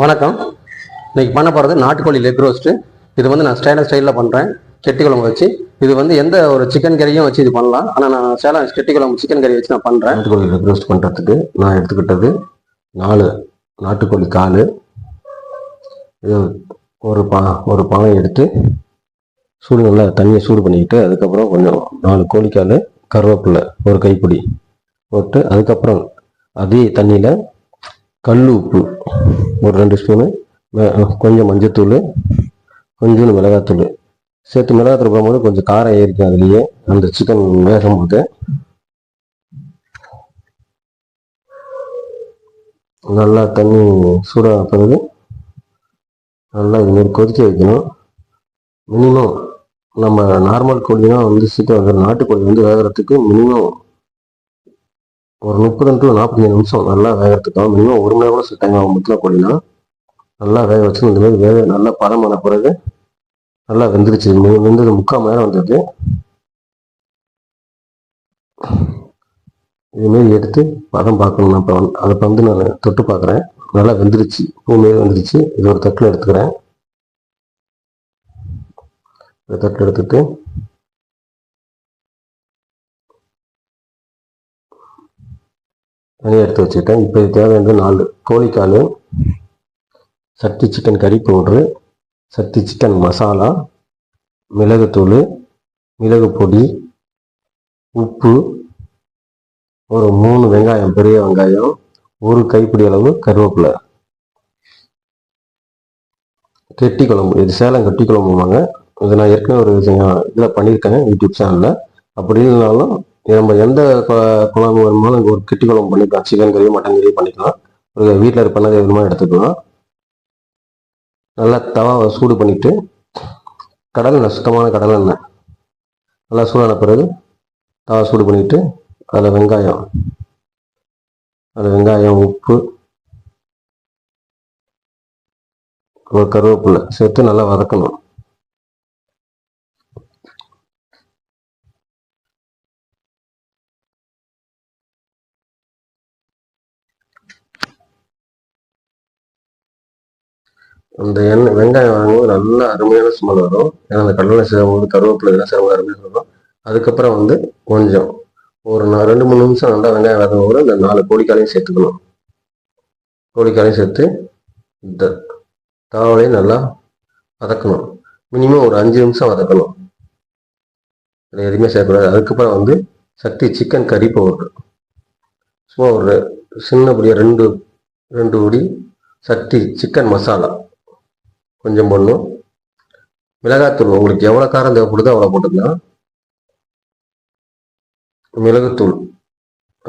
வணக்கம். இன்னைக்கு பண்ண போகிறது நாட்டுக்கோழி லெக் ரோஸ்ட்டு இது வந்து நான் ஸ்டைலர் ஸ்டைலில் பண்ணுறேன் கெட்டி குழம்பு வச்சு. இது வந்து எந்த ஒரு சிக்கன் கறியும் வச்சு இது பண்ணலாம். ஆனால் நான் சேலம் கெட்டி குழம்பு சிக்கன் கறி வச்சு நான் பண்ணுறேன் நாட்டுக்கோழி லெக் ரோஸ்ட் பண்ணுறதுக்கு நான் எடுத்துக்கிட்டது நாலு நாட்டுக்கோழி கால். இது ஒரு பா ஒரு பானை எடுத்து சூடு நல்லா தண்ணியை சூடு பண்ணிக்கிட்டு அதுக்கப்புறம் கொஞ்சம் நாலு கோழிக்கால் கருவேப்பில்லை ஒரு கைப்பிடி போட்டு அதுக்கப்புறம் அதே தண்ணியில் கல் உப்பு ஒரு ரெண்டு ஸ்பூனு கொஞ்சம் மஞ்சத்தூள் கொஞ்சோண்டு மிளகாத்தூள். சேர்த்து மிளகாத்தூள் போகும்போது கொஞ்சம் காரம் ஏறிக்கும் அதுலேயே. அந்த சிக்கன் வேகும் போது நல்லா தண்ணி சூடாக பிறகு நல்லா இது மாதிரி கொதிக்க வைக்கணும். மினிமம் நம்ம நார்மல் கோழினா வந்து சீக்கிரம் நாட்டுக்கோழி வந்து வேகிறதுக்கு மினிமம் ஒரு முப்பது டு நாற்பத்தஞ்சு நிமிஷம் நல்லா வேகிறதுக்காக மினிமம் ஒரு மணி நேரம் கூட சுத்தாங்க முத்தின கோழினா நல்லா வேக வச்சு இந்த மாதிரி வேக நல்லா பதமான பிறகு நல்லா வெந்துருச்சு. வெந்தது முக்கால் மணி நேரம் வந்தது இதுமாரி எடுத்து பதம் பார்க்கணும். நான் இப்போ அதை இப்போ வந்து நான் தொட்டு பார்க்குறேன். நல்லா வெந்துருச்சு. பூ வந்துருச்சு. இது ஒரு தட்டில் எடுத்துக்கிறேன். ஒரு தட்டில் எடுத்துட்டு தனியாக எடுத்து வச்சுக்கிட்டேன். இப்போ இது தேவையான நாலு கோழிக்கால் சக்தி சிக்கன் கறி பவுட்ரு சக்தி சிக்கன் மசாலா மிளகுத்தூள் மிளகு பொடி உப்பு ஒரு மூணு வெங்காயம் பெரிய வெங்காயம் ஒரு கைப்பிடி அளவு கருவேப்பிலை. கெட்டி குழம்பு இது சேலம் கெட்டி குழம்புவாங்க இது நான் ஏற்கனவே ஒரு இதில் பண்ணியிருக்கேன் யூடியூப் சேனலில். அப்படி இல்லைனாலும் நம்ம எந்த குழம்பு வேணுமாலும் ஒரு கிட்டி குழம்பு பண்ணிக்கலாம். சிக்கன் கறி மட்டன் கறியோ பண்ணிக்கலாம். ஒரு வீட்டில் பண்ணது விதமாக எடுத்துக்கலாம். நல்லா தவாவை சூடு பண்ணிட்டு கடலெண்ணெய் சுத்தமான கடலெண்ணெய் நல்லா சூடான பிறகு தவா சூடு பண்ணிட்டு அதில் வெங்காயம். அதில் வெங்காயம் உப்பு ஒரு கருவேப்பிலை சேர்த்து நல்லா வதக்கணும். அந்த எண்ணெய் வெங்காயம் வாங்கும்போது நல்லா அருமையான ஸ்மெல் வரும். ஏன்னா அந்த கடலை சேரும்போது கருவேப்பிலை இதெல்லாம் சேரும்போது அருமையாக வரும் அதுக்கப்புறம் வந்து கொஞ்சம் ஒரு ரெண்டு மூணு நிமிஷம் நல்லா வெங்காயம் வதங்கும் போது இந்த நாலு கோழிக்காலையும் சேர்த்துக்கணும். கோழிக்காலையும் சேர்த்து இந்த தாவலையும் நல்லா வதக்கணும். மினிமம் ஒரு அஞ்சு நிமிஷம் வதக்கணும். இதில் எதுவுமே சேர்க்கக்கூடாது. அதுக்கப்புறம் வந்து சக்தி சிக்கன் கறி பவுடர் சும்மா ஒரு சின்னபடியாக ரெண்டு ரெண்டு உடி சக்தி சிக்கன் மசாலா கொஞ்சம் போடணும். மிளகாத்தூள் உங்களுக்கு எவ்வளோ காரம் தேவைப்படுதோ அவ்வளோ போட்டுக்கலாம். மிளகுத்தூள்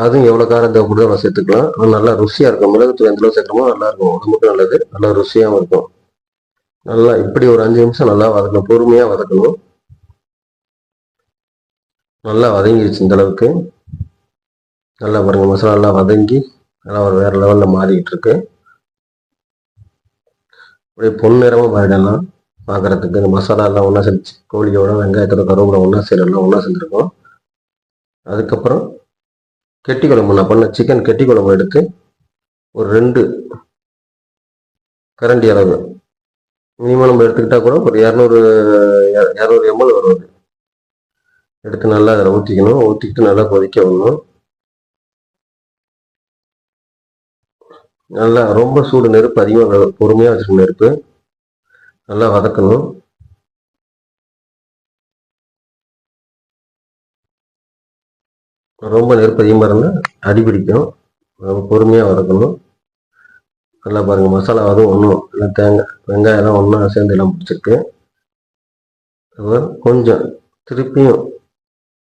அதுவும் எவ்வளோ காரம் தேவைப்படுதோ அவ்வளோ சேர்த்துக்கலாம். அது நல்லா ருசியாக இருக்கும். மிளகுத்தூள் எந்தளவு அளவு நல்லாயிருக்கும் உடம்புக்கு நல்லது. நல்லா ருசியாகவும் இருக்கும். நல்லா இப்படி ஒரு அஞ்சு நிமிஷம் நல்லா வதக்கணும். பொறுமையாக வதக்கணும். நல்லா வதங்கிடுச்சு இந்த அளவுக்கு. நல்லா பாருங்கள் மசாலா நல்லா வதங்கி நல்லா ஒரு வேற லெவலில் மாறிக்கிட்டு இருக்கு. அப்படியே பொன்னிறமாக மாறிடலாம். பார்க்கறதுக்கு இந்த மசாலாலாம் ஒன்றா செஞ்சு கோழியோட வெங்காயத்தோட கருவேப்பிலை ஒன்றா சீரெல்லாம் ஒன்றா சேர்ந்துருக்கும் அதுக்கப்புறம் கெட்டி குழம்பு நான் பண்ண சிக்கன் கெட்டி குழம்பு எடுத்து ஒரு ரெண்டு கரண்டி அளவு. மினிமம் நம்ம எடுத்துக்கிட்டால் கூட ஒரு இரநூறு இரநூறு எம்எல் வரும் அது. எடுத்து நல்லா அதில் ஊற்றிக்கணும் ஊற்றிக்கிட்டு நல்லா கொதிக்க விடணும். நல்லா ரொம்ப சூடு நெருப்பு அதிகமாக பொறுமையாக வச்சுக்கணும் நெருப்பு. நல்லா வதக்கணும். ரொம்ப நெருப்பு அதிகமாக இருந்தால் அடிபிடிக்கும் ரொம்ப பொறுமையாக வதக்கணும். நல்லா பாருங்கள் மசாலா அதுவும் ஒன்றும் எல்லாம் தேங்காய் வெங்காயம்லாம் ஒன்றா சேர்ந்து எல்லாம் பிடிச்சிருக்கு. அப்புறம் கொஞ்சம் திருப்பியும்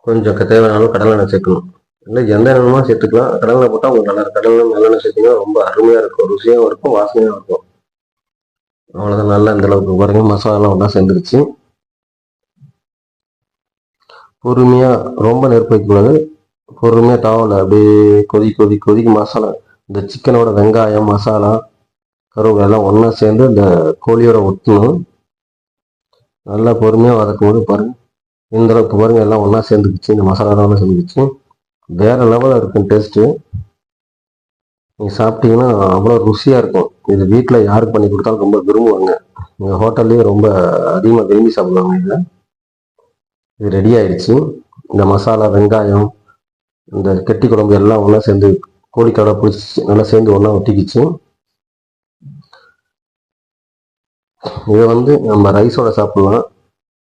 கொஞ்சம் தேவையான அளவு கடலெண்ணெய் சேர்க்கணும். இல்லை எந்த எண்ணெயுமா சேர்த்துக்கலாம். கடலில் போட்டால் உங்களுக்கு நல்லா கடலில் நல்லெண்ணெய் சேர்த்தீங்கன்னா ரொம்ப அருமையாக இருக்கும். ருசியாகவும் இருக்கும் வாசனையாகவும் இருக்கும். அவ்வளோதான் நல்லா இந்த அளவுக்கு பாருங்க. மசாலா ஒன்றா சேர்ந்துருச்சு. பொறுமையாக ரொம்ப நெருப்பு வைக்கக்கூடாது பொறுமையாக தாவல அப்படியே கொதி கொதி கொதிக்கு மசாலா இந்த சிக்கனோட வெங்காயம் மசாலா கருவேப்பிலை எல்லாம் ஒன்றா சேர்ந்து இந்த கோழியோட ஒட்டணும். நல்லா பொறுமையாக வதக்கும் போது பாருங்கள் இந்த அளவுக்கு பாருங்கள் எல்லாம் ஒன்றா சேர்ந்துக்குச்சு இந்த மசாலா ஒன்றா சேர்ந்துக்குச்சு வேற லெவலில் இருக்கும் டேஸ்ட்டு நீங்கள் சாப்பிட்டீங்கன்னா அவ்வளோ ருசியாக இருக்கும். இது வீட்டில் யாருக்கு பண்ணி கொடுத்தாலும் ரொம்ப விரும்புவாங்க. எங்கள் ஹோட்டல்லையும் ரொம்ப அதிகமாக விரும்பி சாப்பிடுவாங்க இதை. இது ரெடி ஆயிடுச்சு. இந்த மசாலா வெங்காயம் இந்த கெட்டி குழம்பு எல்லாம் ஒன்றா சேர்ந்து கோழிக்கடை பிடிச்சி நல்லா சேர்ந்து ஒன்றா ஒட்டிக்கிச்சு. இதை வந்து நம்ம ரைஸோட சாப்பிட்லாம்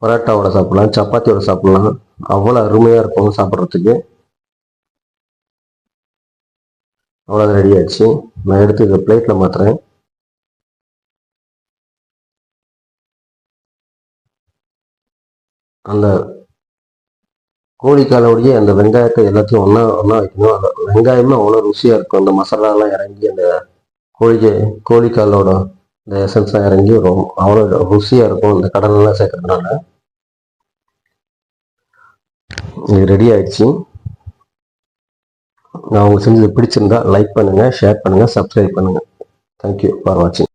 பரோட்டாவோட சாப்பிட்லாம் சப்பாத்தியோட சாப்பிட்லாம். அவ்வளோ அருமையாக இருக்கும் சாப்பிட்றதுக்கு. அவ்வளோ ரெடி ஆச்சு நான் எடுத்து இதை பிளேட்டில் மாற்றுறேன் அந்த கோழிக்காலோடைய அந்த வெங்காயத்தை எல்லாத்தையும் ஒன்றா ஒன்றா வைக்கணும். அந்த வெங்காயமும் அவ்வளோ ருசியாக இருக்கும். அந்த மசாலாலாம் இறங்கி அந்த கோழி கோழிக்காலோட இந்த எசன்ஸ்லாம் இறங்கி ரொம்ப அவ்வளோ ருசியாக இருக்கும். இந்த கடலெல்லாம் சேர்க்கறதுனால. இது ரெடி ஆயிடுச்சு. நான் உங்களுக்கு செஞ்சது பிடிச்சிருந்தா லைக் பண்ணுங்கள் ஷேர் பண்ணுங்கள் சப்ஸ்கிரைப் பண்ணுங்கள் தேங்க்யூ ஃபார் வாட்சிங்